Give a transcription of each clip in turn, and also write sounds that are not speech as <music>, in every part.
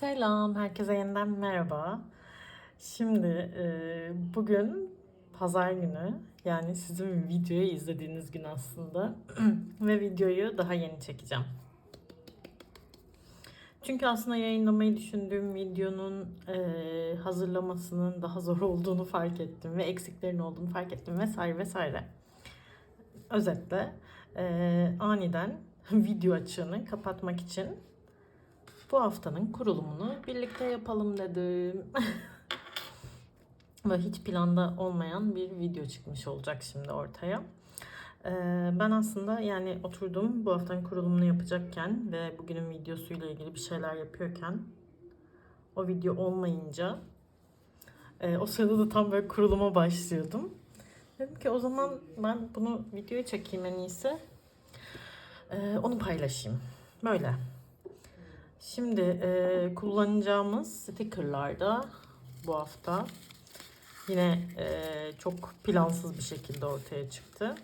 Selam, herkese yeniden merhaba. Şimdi e, bugün pazar günü, yani sizin videoyu izlediğiniz gün aslında <clears throat> ve videoyu daha yeni çekeceğim. Çünkü aslında yayınlamayı düşündüğüm videonun e, hazırlamasının daha zor olduğunu fark ettim ve eksiklerin olduğunu fark ettim vesaire vesaire. Özetle e, aniden <laughs> video açığını kapatmak için bu haftanın kurulumunu birlikte yapalım dedim. <laughs> Ve hiç planda olmayan bir video çıkmış olacak şimdi ortaya. Ee, ben aslında yani oturdum bu haftanın kurulumunu yapacakken ve bugünün videosuyla ilgili bir şeyler yapıyorken o video olmayınca e, o sırada da tam böyle kuruluma başlıyordum. Dedim ki o zaman ben bunu videoya çekeyim en iyisi. Ee, onu paylaşayım. Böyle. Şimdi e, kullanacağımız stickerlarda bu hafta yine e, çok plansız bir şekilde ortaya çıktı.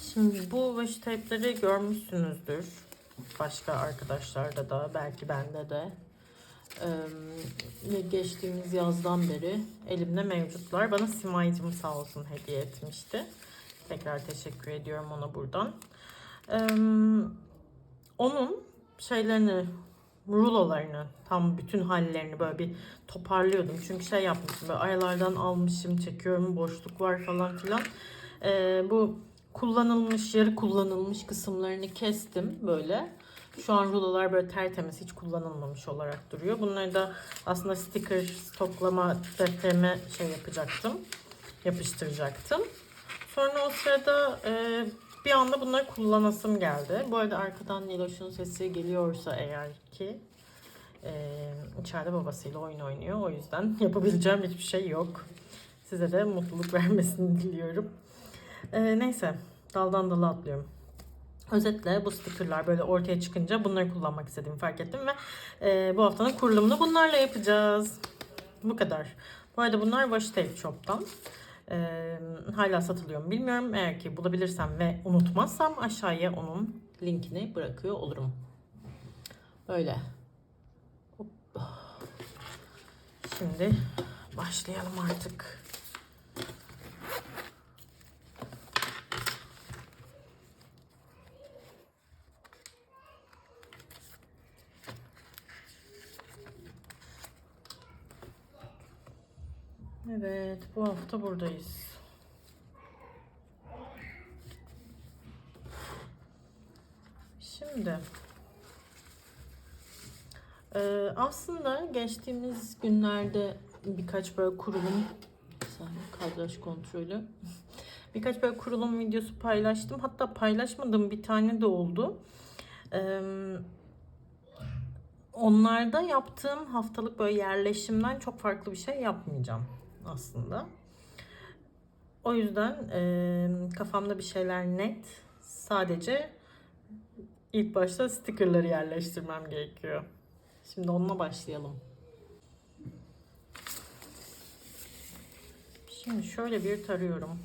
Şimdi bu washi tape'leri görmüşsünüzdür. Başka arkadaşlarda da belki bende de. Ee, geçtiğimiz yazdan beri elimde mevcutlar. Bana Simay'cım sağ olsun hediye etmişti. Tekrar teşekkür ediyorum ona buradan. Ee, onun şeylerini, rulolarını, tam bütün hallerini böyle bir toparlıyordum. Çünkü şey yapmışım, böyle aralardan almışım, çekiyorum, boşluk var falan filan. Ee, bu kullanılmış, yarı kullanılmış kısımlarını kestim böyle. Şu an rulolar böyle tertemiz, hiç kullanılmamış olarak duruyor. Bunları da aslında sticker stoklama defterime şey yapacaktım, yapıştıracaktım. Sonra o sırada e, bir anda bunları kullanasım geldi. Bu arada arkadan Niloş'un sesi geliyorsa eğer ki e, içeride babasıyla oyun oynuyor. O yüzden <laughs> yapabileceğim hiçbir şey yok. Size de mutluluk <laughs> vermesini diliyorum. E, neyse daldan dala atlıyorum. Özetle bu stickerlar böyle ortaya çıkınca bunları kullanmak istediğimi fark ettim ve e, bu haftanın kurulumunu bunlarla yapacağız. Bu kadar. Bu arada bunlar Washi Tape Shop'tan. Ee, hala satılıyor mu bilmiyorum. Eğer ki bulabilirsem ve unutmazsam aşağıya onun linkini bırakıyor olurum. Öyle. Şimdi başlayalım artık. Evet, bu hafta buradayız. Şimdi e, aslında geçtiğimiz günlerde birkaç böyle kurulum kadraj kontrolü <laughs> birkaç böyle kurulum videosu paylaştım. Hatta paylaşmadığım bir tane de oldu. Eee Onlarda yaptığım haftalık böyle yerleşimden çok farklı bir şey yapmayacağım aslında. O yüzden e, kafamda bir şeyler net. Sadece ilk başta stickerları yerleştirmem gerekiyor. Şimdi onunla başlayalım. Şimdi şöyle bir tarıyorum.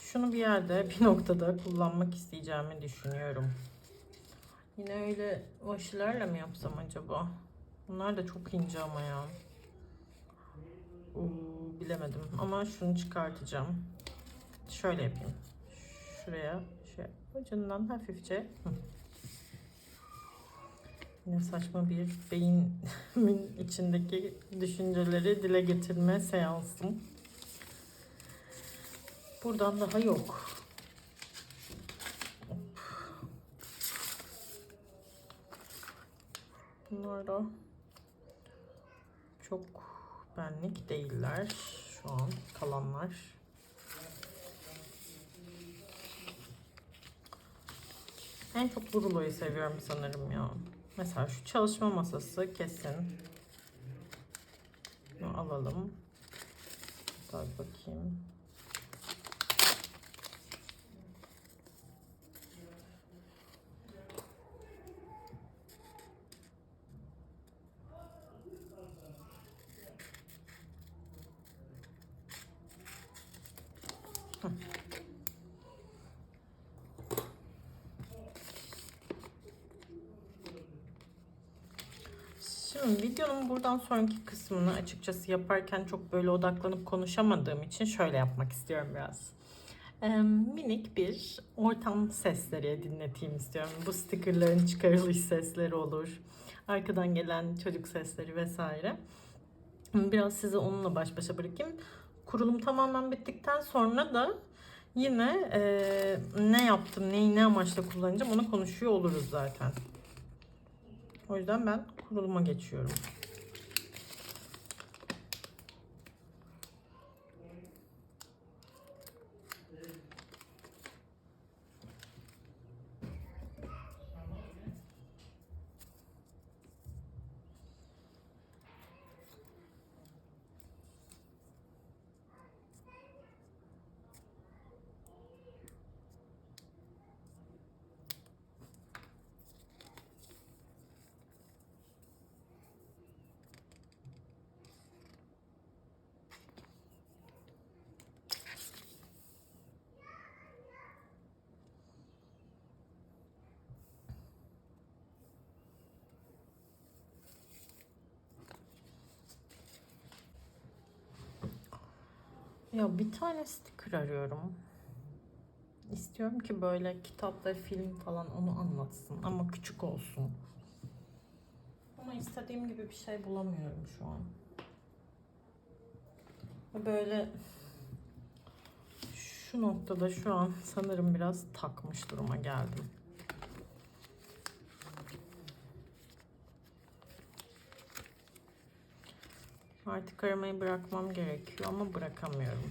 Şunu bir yerde, <laughs> bir noktada kullanmak isteyeceğimi düşünüyorum. Yine öyle vaşilerle mi yapsam acaba? Bunlar da çok ince ama ya. Uu, bilemedim ama şunu çıkartacağım. Şöyle yapayım. Şuraya şey ucundan hafifçe. Yine saçma bir beynimin <laughs> içindeki düşünceleri dile getirme seansım. Buradan daha yok. Bunlar da çok benlik değiller şu an kalanlar. En çok bu ruloyu seviyorum sanırım ya. Mesela şu çalışma masası kesin. Bunu alalım. Hatta bakayım. Buradan sonraki kısmını açıkçası yaparken çok böyle odaklanıp konuşamadığım için şöyle yapmak istiyorum biraz. Ee, minik bir ortam sesleri dinleteyim istiyorum. Bu stickerların çıkarılış sesleri olur. Arkadan gelen çocuk sesleri vesaire. Biraz sizi onunla baş başa bırakayım. Kurulum tamamen bittikten sonra da yine e, ne yaptım, neyi ne amaçla kullanacağım onu konuşuyor oluruz zaten. O yüzden ben kuruluma geçiyorum. Ya bir tane sticker arıyorum. İstiyorum ki böyle kitaplar, film falan onu anlatsın ama küçük olsun. Ama istediğim gibi bir şey bulamıyorum şu an. Böyle şu noktada şu an sanırım biraz takmış duruma geldim. Artık aramayı bırakmam gerekiyor ama bırakamıyorum.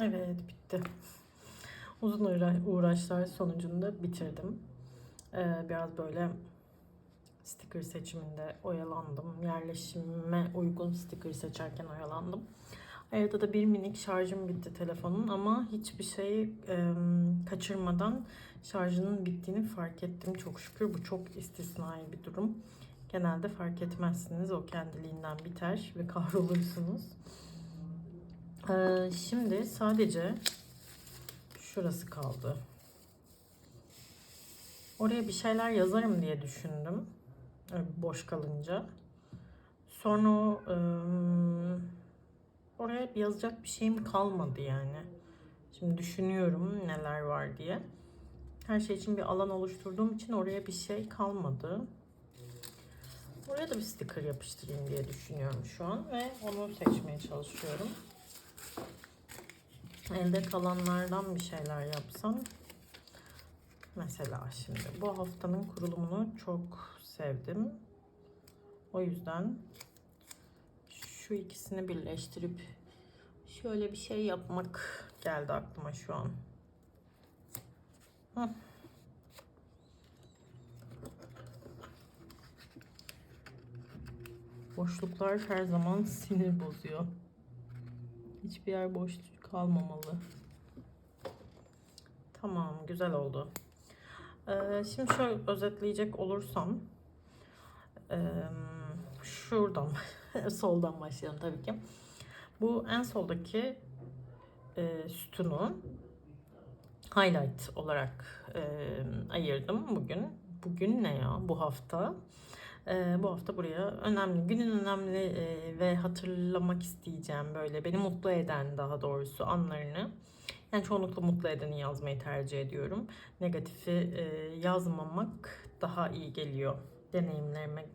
Evet bitti. Uzun uğra- uğraşlar sonucunda bitirdim. Ee, biraz böyle sticker seçiminde oyalandım. Yerleşime uygun sticker seçerken oyalandım. Arada da bir minik şarjım bitti telefonun ama hiçbir şey e, kaçırmadan şarjının bittiğini fark ettim çok şükür. Bu çok istisnai bir durum. Genelde fark etmezsiniz. O kendiliğinden biter ve kahrolursunuz. Ee, şimdi sadece şurası kaldı. Oraya bir şeyler yazarım diye düşündüm. Boş kalınca. Sonra o, ıı, oraya yazacak bir şeyim kalmadı yani. Şimdi düşünüyorum neler var diye. Her şey için bir alan oluşturduğum için oraya bir şey kalmadı. Oraya da bir sticker yapıştırayım diye düşünüyorum şu an ve onu seçmeye çalışıyorum. Elde kalanlardan bir şeyler yapsam. Mesela şimdi bu haftanın kurulumunu çok sevdim. O yüzden şu ikisini birleştirip şöyle bir şey yapmak geldi aklıma şu an. Hah. Boşluklar her zaman sinir bozuyor. Hiçbir yer boş kalmamalı. Tamam, güzel oldu. Ee, şimdi şöyle özetleyecek olursam ee, şuradan <laughs> soldan başlayalım tabii ki. Bu en soldaki e, sütunu highlight olarak e, ayırdım bugün. Bugün ne ya? Bu hafta. E, bu hafta buraya önemli, günün önemli e, ve hatırlamak isteyeceğim böyle beni mutlu eden daha doğrusu anlarını. Yani çoğunlukla mutlu edeni yazmayı tercih ediyorum. Negatifi e, yazmamak daha iyi geliyor deneyimlerime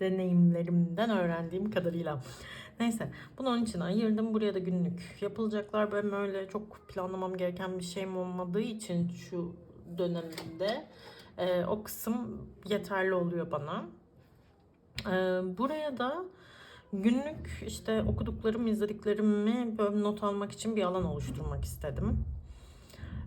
deneyimlerimden öğrendiğim kadarıyla. Neyse bunu onun için ayırdım. Buraya da günlük yapılacaklar. Ben böyle çok planlamam gereken bir şeyim olmadığı için şu döneminde e, o kısım yeterli oluyor bana. Buraya da günlük işte okuduklarım, izlediklerimi böyle not almak için bir alan oluşturmak istedim.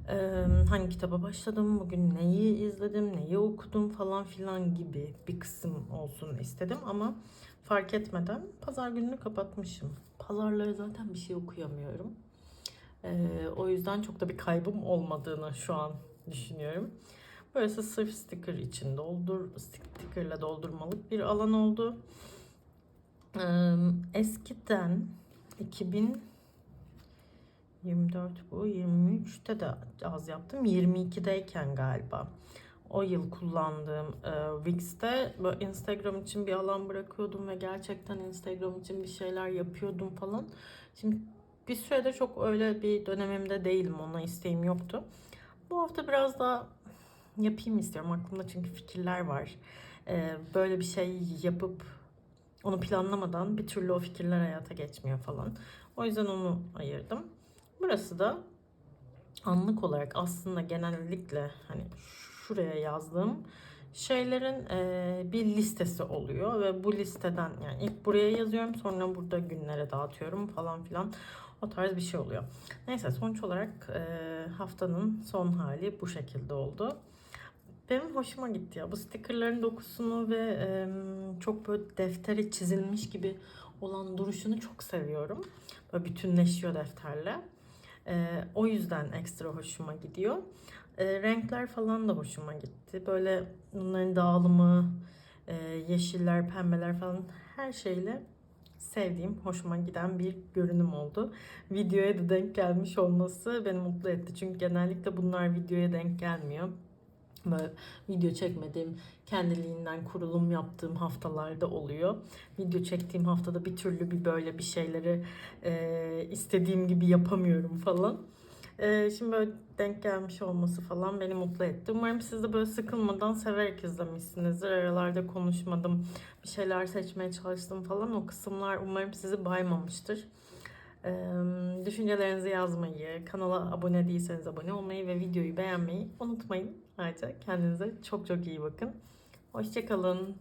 Ee, hangi kitaba başladım, bugün neyi izledim, neyi okudum falan filan gibi bir kısım olsun istedim ama fark etmeden pazar gününü kapatmışım. Pazarları zaten bir şey okuyamıyorum. Ee, o yüzden çok da bir kaybım olmadığını şu an düşünüyorum. Burası sırf sticker için doldur, stickerla doldurmalık bir alan oldu. Eskiden 2000 24 bu. 23'te de az yaptım. 22'deyken galiba. O yıl kullandığım e, Wix'te böyle Instagram için bir alan bırakıyordum ve gerçekten Instagram için bir şeyler yapıyordum falan. Şimdi bir sürede çok öyle bir dönemimde değilim. Ona isteğim yoktu. Bu hafta biraz daha yapayım istiyorum. Aklımda çünkü fikirler var. E, böyle bir şey yapıp onu planlamadan bir türlü o fikirler hayata geçmiyor falan. O yüzden onu ayırdım. Burası da anlık olarak aslında genellikle hani şuraya yazdığım şeylerin e, bir listesi oluyor ve bu listeden yani ilk buraya yazıyorum sonra burada günlere dağıtıyorum falan filan o tarz bir şey oluyor. Neyse sonuç olarak e, haftanın son hali bu şekilde oldu. Benim hoşuma gitti ya bu stickerların dokusunu ve e, çok böyle deftere çizilmiş gibi olan duruşunu çok seviyorum. Böyle bütünleşiyor defterle. E, o yüzden ekstra hoşuma gidiyor. E, renkler falan da hoşuma gitti. Böyle bunların dağılımı, e, yeşiller, pembeler falan her şeyle sevdiğim, hoşuma giden bir görünüm oldu. Videoya da denk gelmiş olması beni mutlu etti. Çünkü genellikle bunlar videoya denk gelmiyor. Böyle video çekmediğim, kendiliğinden kurulum yaptığım haftalarda oluyor. Video çektiğim haftada bir türlü bir böyle bir şeyleri e, istediğim gibi yapamıyorum falan. E, şimdi böyle denk gelmiş olması falan beni mutlu etti. Umarım siz de böyle sıkılmadan severek izlemişsinizdir. Aralarda konuşmadım, bir şeyler seçmeye çalıştım falan. O kısımlar umarım sizi baymamıştır. Ee, düşüncelerinizi yazmayı, kanala abone değilseniz abone olmayı ve videoyu beğenmeyi unutmayın. Ayrıca kendinize çok çok iyi bakın. Hoşçakalın.